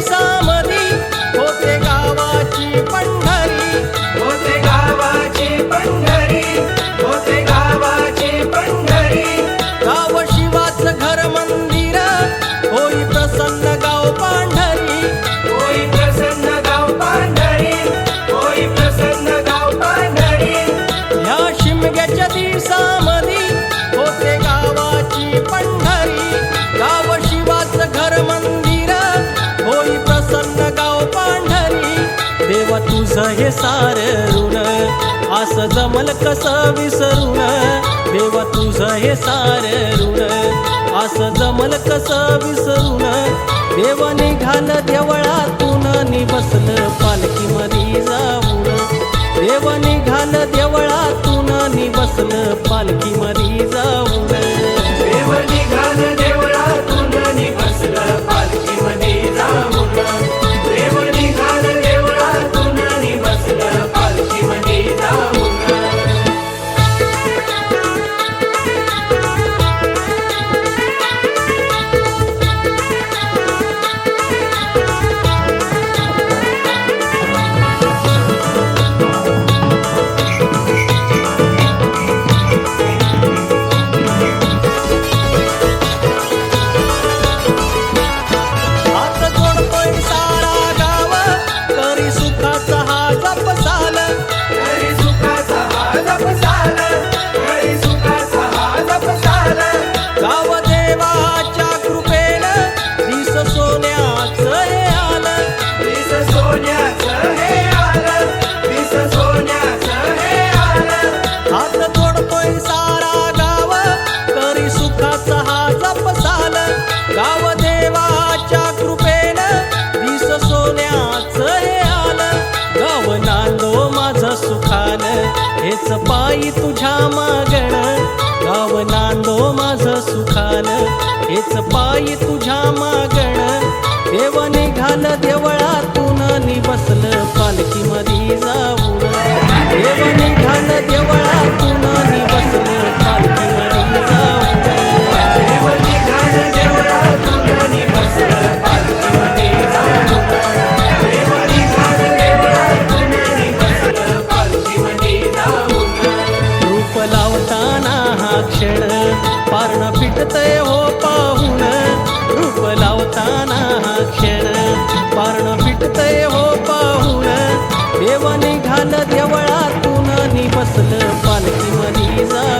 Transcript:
sama तुझं हे सार ऋण. आस जमल कस विसरून. देवा तुझं हे सार ऋण. आस जमल कस विसरून. देवा निघाल देवळातून निबसल पालखी मधी जाऊन. देवा निघाल देवळातून निबसल पालखी हेच पाय तुझ्या मागण. देव निघाल देवळातून निबसलं Money's up.